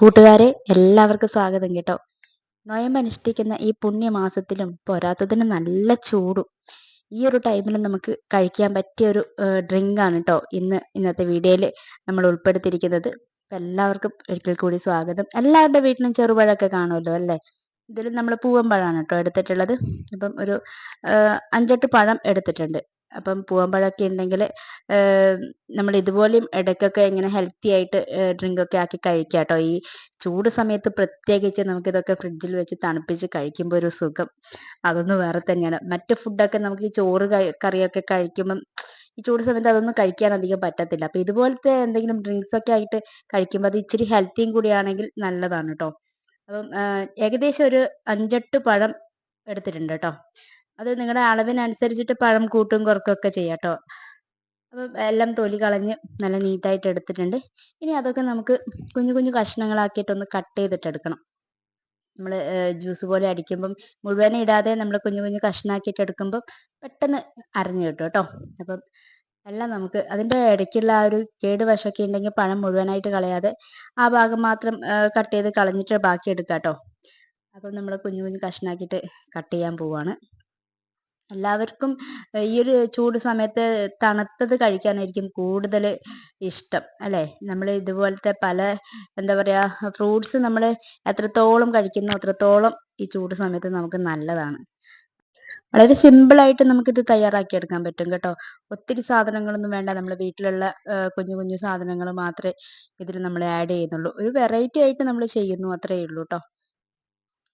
കൂട്ടുകാരെ എല്ലാവർക്കും സ്വാഗതം കേട്ടോ. നോയമ്പ് അനുഷ്ഠിക്കുന്ന ഈ പുണ്യമാസത്തിലും പോരാത്തതിന് നല്ല ചൂടും. ഈ ഒരു ടൈമിൽ നമുക്ക് കഴിക്കാൻ പറ്റിയ ഒരു ഡ്രിങ്ക് ആണ് കേട്ടോ ഇന്ന് ഇന്നത്തെ വീഡിയോയിൽ നമ്മൾ ഉൾപ്പെടുത്തിയിരിക്കുന്നത്. എല്ലാവർക്കും ഒരിക്കൽ കൂടി സ്വാഗതം. എല്ലാവരുടെ വീട്ടിലും ചെറുപഴമൊക്കെ കാണുമല്ലോ അല്ലേ? ഇതിൽ നമ്മൾ പൂവൻ പഴമാണ് കേട്ടോ എടുത്തിട്ടുള്ളത്. അപ്പം ഒരു അഞ്ചെട്ട് പഴം എടുത്തിട്ടുണ്ട്. അപ്പം പൂവമ്പഴമൊക്കെ ഉണ്ടെങ്കിൽ നമ്മൾ ഇതുപോലെയും ഇടയ്ക്കൊക്കെ ഇങ്ങനെ ഹെൽത്തി ആയിട്ട് ഡ്രിങ്ക് ഒക്കെ ആക്കി കഴിക്കാം കേട്ടോ ഈ ചൂട് സമയത്ത് പ്രത്യേകിച്ച് നമുക്കിതൊക്കെ ഫ്രിഡ്ജിൽ വെച്ച് തണുപ്പിച്ച് കഴിക്കുമ്പോൾ ഒരു സുഖം. അതൊന്നും വേറെ തന്നെയാണ്. മറ്റു ഫുഡൊക്കെ നമുക്ക് ഈ ചോറ് കറിയൊക്കെ കഴിക്കുമ്പം ഈ ചൂട് സമയത്ത് അതൊന്നും കഴിക്കാൻ അധികം പറ്റത്തില്ല. അപ്പം ഇതുപോലത്തെ എന്തെങ്കിലും ഡ്രിങ്ക്സ് ഒക്കെ ആയിട്ട് കഴിക്കുമ്പോൾ അത് ഇച്ചിരി ഹെൽത്തിയും കൂടിയാണെങ്കിൽ നല്ലതാണ് കേട്ടോ അപ്പം ഏകദേശം ഒരു അഞ്ചെട്ട് പഴം എടുത്തിട്ടുണ്ട് കേട്ടോ അത് നിങ്ങളുടെ അളവിനനുസരിച്ചിട്ട് പഴം കൂട്ടും കുറക്കൊക്കെ ചെയ്യാം കേട്ടോ അപ്പം എല്ലാം തൊലി കളഞ്ഞ് നല്ല നീറ്റായിട്ട് എടുത്തിട്ടുണ്ട്. ഇനി അതൊക്കെ നമുക്ക് കുഞ്ഞു കുഞ്ഞു കഷ്ണങ്ങളാക്കിയിട്ടൊന്ന് കട്ട് ചെയ്തിട്ട് എടുക്കണം നമ്മൾ ജ്യൂസ് പോലെ അടിക്കുമ്പം മുഴുവനും ഇടാതെ നമ്മൾ കുഞ്ഞു കുഞ്ഞു കഷ്ണാക്കിയിട്ട് എടുക്കുമ്പം പെട്ടെന്ന് അരഞ്ഞു കിട്ടും കേട്ടോ. അപ്പം എല്ലാം നമുക്ക് അതിന്റെ ഇടയ്ക്കുള്ള ആ ഒരു കേട് വശമൊക്കെ ഉണ്ടെങ്കിൽ പഴം മുഴുവനായിട്ട് കളയാതെ ആ ഭാഗം മാത്രം കട്ട് ചെയ്ത് കളഞ്ഞിട്ട് ബാക്കി എടുക്കാം കേട്ടോ അപ്പം നമ്മൾ കുഞ്ഞു കുഞ്ഞു കഷ്ണാക്കിയിട്ട് കട്ട് ചെയ്യാൻ പോവാണ്. എല്ലാവർക്കും ഈ ഒരു ചൂട് സമയത്ത് തണുത്തത് കഴിക്കാനായിരിക്കും കൂടുതൽ ഇഷ്ടം അല്ലേ? നമ്മൾ ഇതുപോലത്തെ പല എന്താ പറയുക ഫ്രൂട്ട്സ് നമ്മൾ എത്രത്തോളം കഴിക്കുന്നു അത്രത്തോളം ഈ ചൂട് സമയത്ത് നമുക്ക് നല്ലതാണ്. വളരെ സിമ്പിൾ ആയിട്ട് നമുക്കിത് തയ്യാറാക്കി എടുക്കാൻ പറ്റും കേട്ടോ. ഒത്തിരി സാധനങ്ങളൊന്നും വേണ്ട നമ്മൾ വീട്ടിലുള്ള കുഞ്ഞു കുഞ്ഞു സാധനങ്ങൾ മാത്രമേ ഇതിൽ നമ്മൾ ആഡ് ചെയ്യുന്നുള്ളൂ. ഒരു വെറൈറ്റി ആയിട്ട് നമ്മൾ ചെയ്യുന്നു അത്രയേ ഉള്ളൂ കേട്ടോ.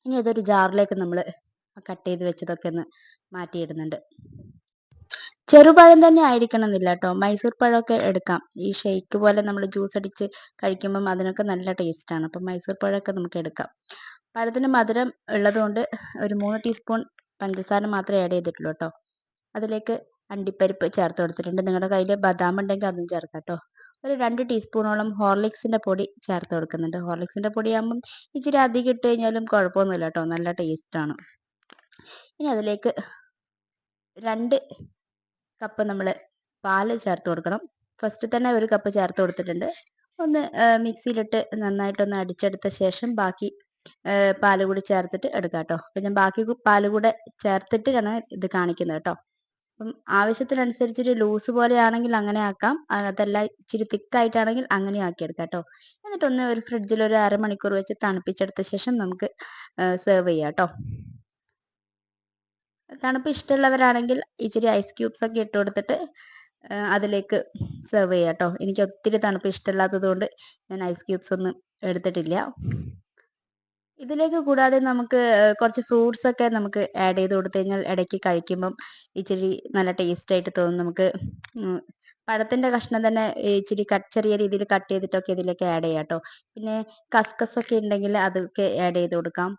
ഇനി അതൊരു ജാറിലേക്ക് നമ്മൾ കട്ട് ചെയ്ത് വെച്ചതൊക്കെ ഒന്ന് മാറ്റിയിടുന്നുണ്ട്. ചെറുപഴം തന്നെ ആയിരിക്കണം എന്നില്ല കേട്ടോ. മൈസൂർ പഴമൊക്കെ എടുക്കാം. ഈ ഷെയ്ക്ക് പോലെ നമ്മൾ ജ്യൂസ് അടിച്ച് കഴിക്കുമ്പം അതിനൊക്കെ നല്ല ടേസ്റ്റാണ് അപ്പം മൈസൂർ പഴമൊക്കെ നമുക്ക് എടുക്കാം. പഴത്തിന് മധുരം ഉള്ളതുകൊണ്ട് ഒരു മൂന്ന് ടീസ്പൂൺ പഞ്ചസാര മാത്രമേ ആഡ് ചെയ്തിട്ടുള്ളൂ കേട്ടോ. അതിലേക്ക് അണ്ടിപ്പരിപ്പ് ചേർത്ത് കൊടുത്തിട്ടുണ്ട്. നിങ്ങളുടെ കയ്യിൽ ബദാം ഉണ്ടെങ്കിൽ അതും ചേർക്കാം കേട്ടോ. ഒരു രണ്ട് ടീസ്പൂണോളം ഹോർലിക്സിന്റെ പൊടി ചേർത്ത് കൊടുക്കുന്നുണ്ട്. ഹോർലിക്സിന്റെ പൊടിയാകുമ്പം ഇച്ചിരി അധികം ഇട്ട് കഴിഞ്ഞാലും കുഴപ്പമൊന്നുമില്ല കേട്ടോ. നല്ല ടേസ്റ്റാണ് ഇനി അതിലേക്ക് രണ്ട് കപ്പ് നമ്മൾ പാൽ ചേർത്ത് കൊടുക്കണം. ഫസ്റ്റ് തന്നെ ഒരു കപ്പ് ചേർത്ത് കൊടുത്തിട്ടുണ്ട്. ഒന്ന് മിക്സിയിലിട്ട് നന്നായിട്ടൊന്ന് അടിച്ചെടുത്ത ശേഷം ബാക്കി പാൽ കൂടി ചേർത്തിട്ട് എടുക്കാം കേട്ടോ. അപ്പം ഞാൻ ബാക്കി പാൽ കൂടെ ചേർത്തിട്ടാണ് ഇത് കാണിക്കുന്നത് കേട്ടോ. അപ്പം ആവശ്യത്തിനനുസരിച്ചിട്ട് ലൂസ് പോലെയാണെങ്കിൽ അങ്ങനെ ആക്കാം. അതല്ല ഇച്ചിരി തിക്കായിട്ടാണെങ്കിൽ അങ്ങനെ ആക്കിയെടുക്കാം കേട്ടോ. എന്നിട്ടൊന്ന് ഒരു ഫ്രിഡ്ജിൽ ഒരു അരമണിക്കൂർ വെച്ച് തണുപ്പിച്ചെടുത്ത ശേഷം നമുക്ക് സെർവ് ചെയ്യാം കേട്ടോ. തണുപ്പ് ഇഷ്ടമുള്ളവരാണെങ്കിൽ ഇച്ചിരി ഐസ് ക്യൂബ്സ് ഒക്കെ ഇട്ട് കൊടുത്തിട്ട് അതിലേക്ക് സെർവ് ചെയ്യാം കേട്ടോ. എനിക്ക് ഒത്തിരി തണുപ്പ് ഇഷ്ടമില്ലാത്തത് കൊണ്ട് ഞാൻ ഐസ് ക്യൂബ്സ് ഒന്നും എടുത്തിട്ടില്ല. ഇതിലേക്ക് കൂടാതെ നമുക്ക് കുറച്ച് ഫ്രൂട്ട്സ് ഒക്കെ നമുക്ക് ആഡ് ചെയ്ത് കൊടുത്തു കഴിഞ്ഞാൽ ഇടയ്ക്ക് കഴിക്കുമ്പം ഇച്ചിരി നല്ല ടേസ്റ്റ് ആയിട്ട് തോന്നും. നമുക്ക് പഴത്തിന്റെ കഷ്ണം തന്നെ ഇച്ചിരി കട്ട് ചെറിയ രീതിയിൽ കട്ട് ചെയ്തിട്ടൊക്കെ ഇതിലേക്ക് ആഡ് ചെയ്യാം കേട്ടോ. പിന്നെ കസ്കസ് ഒക്കെ ഉണ്ടെങ്കിൽ അതൊക്കെ ആഡ് ചെയ്ത് കൊടുക്കാം.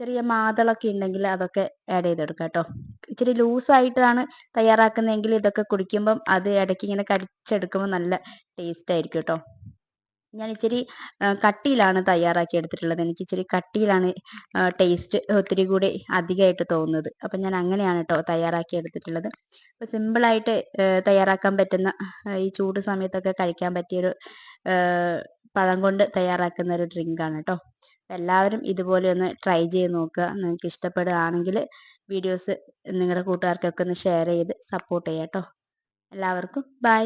ചെറിയ മാതളൊക്കെ ഉണ്ടെങ്കിൽ അതൊക്കെ ആഡ് ചെയ്തെടുക്കാം കേട്ടോ ഇച്ചിരി ലൂസ് ആയിട്ടാണ് തയ്യാറാക്കുന്നതെങ്കിൽ ഇതൊക്കെ കുടിക്കുമ്പം അത് ഇടയ്ക്ക് ഇങ്ങനെ കടിച്ചെടുക്കുമ്പോൾ നല്ല ടേസ്റ്റ് ആയിരിക്കും കേട്ടോ ഞാൻ ഇച്ചിരി കട്ടിയിലാണ് തയ്യാറാക്കി എടുത്തിട്ടുള്ളത്. എനിക്ക് ഇച്ചിരി കട്ടിയിലാണ് ടേസ്റ്റ് ഒത്തിരി കൂടി അധികമായിട്ട് തോന്നുന്നത്. അപ്പം ഞാൻ അങ്ങനെയാണ് കേട്ടോ തയ്യാറാക്കി എടുത്തിട്ടുള്ളത്. അപ്പം സിമ്പിളായിട്ട് തയ്യാറാക്കാൻ പറ്റുന്ന ഈ ചൂട് സമയത്തൊക്കെ കഴിക്കാൻ പറ്റിയൊരു പഴം കൊണ്ട് തയ്യാറാക്കുന്ന ഒരു ഡ്രിങ്കാണ് കേട്ടോ എല്ലാവരും ഇതുപോലെ ഒന്ന് ട്രൈ ചെയ്ത് നോക്കുക. നിങ്ങൾക്ക് ഇഷ്ടപ്പെടുകയാണെങ്കിൽ വീഡിയോസ് നിങ്ങളുടെ കൂട്ടുകാർക്കൊക്കെ ഒന്ന് ഷെയർ ചെയ്ത് സപ്പോർട്ട് ചെയ്യാം കേട്ടോ എല്ലാവർക്കും ബൈ